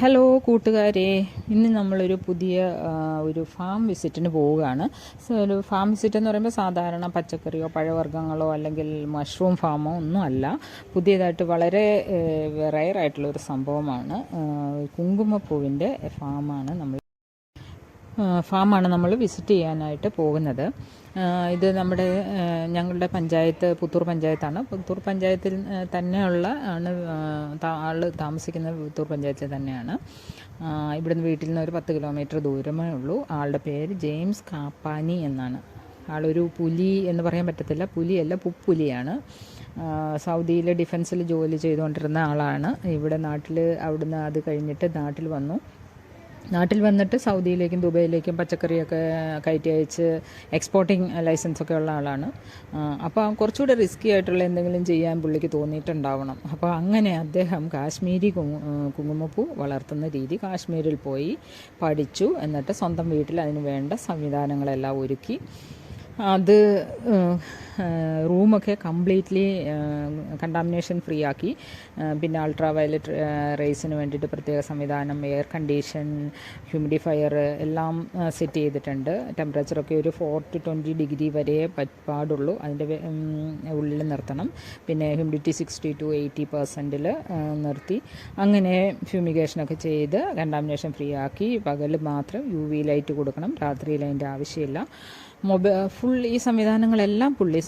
Hello കൂട്ടുകാരെ. ഇന്ന് നമ്മളൊരു പുതിയ ഒരു ഫാം വിസിറ്റിന് പോവുകയാണ്. ഒരു ഫാം വിസിറ്റ് എന്ന് പറയുമ്പോൾ സാധാരണ പച്ചക്കറിയോ പഴവർഗങ്ങളോ അല്ലെങ്കിൽ മഷ്റൂം ഫാമോ ഒന്നും അല്ല. പുതിയതായിട്ട് വളരെ റയറായിട്ടുള്ളൊരു സംഭവമാണ്. കുങ്കുമപ്പൂവിന്റെ ഫാമാണ് നമ്മൾ ഫാമാണ് നമ്മൾ വിസിറ്റ് ചെയ്യാനായിട്ട് പോകുന്നത്. ഇത് നമ്മുടെ ഞങ്ങളുടെ പഞ്ചായത്ത് പുത്തൂർ പഞ്ചായത്താണ്. പുത്തൂർ പഞ്ചായത്തിൽ തന്നെയുള്ള ആണ് ആൾ താമസിക്കുന്ന പുത്തൂർ പഞ്ചായത്തിൽ തന്നെയാണ്. ഇവിടുന്ന് വീട്ടിൽ നിന്ന് ഒരു പത്ത് കിലോമീറ്റർ ദൂരമേ ഉള്ളൂ. ആളുടെ പേര് ജെയിംസ് കാപ്പാനി എന്നാണ്. ആളൊരു പുലി എന്ന് പറയാൻ പറ്റത്തില്ല. പുലിയല്ല പുപ്പുലിയാണ്. സൗദിയിലെ ഡിഫൻസിൽ ജോലി ചെയ്തുകൊണ്ടിരുന്ന ആളാണ്. ഇവിടെ നാട്ടിൽ അവിടുന്ന് അത് കഴിഞ്ഞിട്ട് നാട്ടിൽ വന്നു. നാട്ടിൽ വന്നിട്ട് സൗദിയിലേക്കും ദുബൈയിലേക്കും പച്ചക്കറിയൊക്കെ കയറ്റി അയച്ച് എക്സ്പോർട്ടിങ് ലൈസൻസൊക്കെ ഉള്ള ആളാണ്. അപ്പോൾ കുറച്ചുകൂടെ റിസ്ക്കി ആയിട്ടുള്ള എന്തെങ്കിലും ചെയ്യാൻ പുള്ളിക്ക് തോന്നിയിട്ടുണ്ടാവണം. അപ്പോൾ അങ്ങനെ അദ്ദേഹം കാശ്മീരി കുങ്കുമപ്പൂ വളർത്തുന്ന രീതി കാശ്മീരിൽ പോയി പഠിച്ചു. എന്നിട്ട് സ്വന്തം വീട്ടിൽ അതിന് വേണ്ട സംവിധാനങ്ങളെല്ലാം ഒരുക്കി. അത് റൂമൊക്കെ കംപ്ലീറ്റ്ലി കണ്ടാമിനേഷൻ ഫ്രീ ആക്കി. പിന്നെ അൾട്രാ വയലറ്റ് റേസിന് വേണ്ടിയിട്ട് പ്രത്യേക സംവിധാനം എയർ കണ്ടീഷൻ ഹ്യൂമിഡിഫയർ എല്ലാം സെറ്റ് ചെയ്തിട്ടുണ്ട്. ടെമ്പറേച്ചറൊക്കെ ഒരു ഫോർ ടു ട്വന്റി ഡിഗ്രി വരെ പാടുള്ളൂ. അതിന്റെ ഉള്ളിൽ നിർത്തണം. പിന്നെ ഹ്യൂമിഡിറ്റി സിക്സ്റ്റി ടു എയ്റ്റി പെർസെന്റിൽ നിർത്തി. അങ്ങനെ ഫ്യൂമിഗേഷനൊക്കെ ചെയ്ത് കണ്ടാമിനേഷൻ ഫ്രീ ആക്കി. പകൽ മാത്രം യു വി ലൈറ്റ് കൊടുക്കണം. രാത്രിയിൽ അതിന്റെ ആവശ്യമില്ല. മൊബൈ ഫുൾ ഈ സംവിധാനങ്ങളെല്ലാം പുള്ളി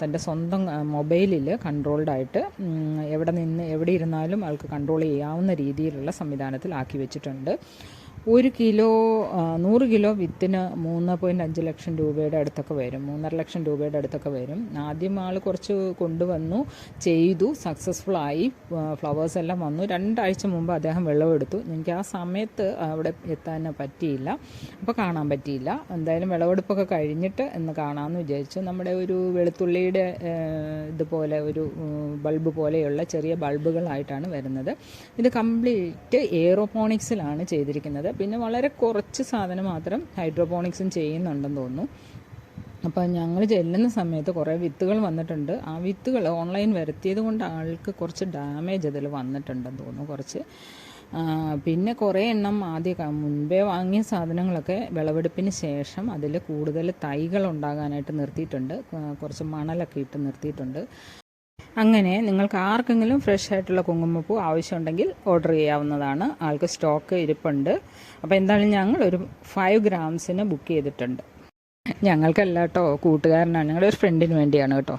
തന്റെ സ്വന്തം മൊബൈലിൽ കൺട്രോൾഡ് ആയിട്ട് എവിടെ നിന്ന് എവിടെ ഇരുന്നാലും ആൾക്ക് കൺട്രോൾ ചെയ്യാവുന്ന രീതിയിലുള്ള സംവിധാനത്തിൽ ആക്കി വെച്ചിട്ടുണ്ട്. ഒരു കിലോ നൂറ് കിലോ വിത്തിന് മൂന്ന് പോയിന്റ് അഞ്ച് ലക്ഷം രൂപയുടെ അടുത്തൊക്കെ വരും. മൂന്നര ലക്ഷം രൂപയുടെ അടുത്തൊക്കെ വരും. ആദ്യം ആൾ കുറച്ച് കൊണ്ടുവന്നു ചെയ്തു സക്സസ്ഫുൾ ആയി ഫ്ലവേഴ്സ് എല്ലാം വന്നു. രണ്ടാഴ്ച മുമ്പ് അദ്ദേഹം വിളവെടുത്തു എനിക്ക് ആ സമയത്ത് അവിടെ എത്താൻ പറ്റിയില്ല. അപ്പോൾ കാണാൻ പറ്റിയില്ല. എന്തായാലും വിളവെടുപ്പൊക്കെ കഴിഞ്ഞിട്ട് എന്ന് കാണാമെന്ന് വിചാരിച്ചു. നമ്മുടെ ഒരു വെളുത്തുള്ളിയുടെ ഇതുപോലെ ഒരു ബൾബ് പോലെയുള്ള ചെറിയ ബൾബുകളായിട്ടാണ് വരുന്നത്. ഇത് കംപ്ലീറ്റ് എയറോപോണിക്സിലാണ് ചെയ്തിരിക്കുന്നത്. പിന്നെ വളരെ കുറച്ച് സാധനം മാത്രം ഹൈഡ്രോപോണിക്സും ചെയ്യുന്നുണ്ടെന്ന് തോന്നുന്നു. അപ്പോൾ ഞങ്ങൾ ചെല്ലുന്ന സമയത്ത് കുറേ വിത്തുകൾ വന്നിട്ടുണ്ട്. ആ വിത്തുകൾ ഓൺലൈൻ വരുത്തിയത് കൊണ്ട് ആൾക്ക് കുറച്ച് ഡാമേജ് അതിൽ വന്നിട്ടുണ്ടെന്ന് തോന്നുന്നു കുറച്ച്. പിന്നെ കുറേ എണ്ണം ആദ്യം മുൻപേ വാങ്ങിയ സാധനങ്ങളൊക്കെ വിളവെടുപ്പിന് ശേഷം അതിൽ കൂടുതൽ തൈകൾ ഉണ്ടാകാനായിട്ട് നിർത്തിയിട്ടുണ്ട്. കുറച്ച് മണലൊക്കെ ഇട്ട് നിർത്തിയിട്ടുണ്ട്. അങ്ങനെ നിങ്ങൾക്ക് ആർക്കെങ്കിലും ഫ്രഷ് ആയിട്ടുള്ള കുങ്കുമപ്പൂ ആവശ്യമുണ്ടെങ്കിൽ ഓർഡർ ചെയ്യാവുന്നതാണ്. ആൾക്ക് സ്റ്റോക്ക് ഇരിപ്പുണ്ട്. അപ്പോൾ എന്തായാലും ഞങ്ങൾ ഒരു ഫൈവ് ഗ്രാംസിന് ബുക്ക് ചെയ്തിട്ടുണ്ട്. ഞങ്ങൾക്കല്ല കേട്ടോ കൂട്ടുകാരനാണ്. ഞങ്ങളുടെ ഒരു ഫ്രണ്ടിന് വേണ്ടിയാണ് കേട്ടോ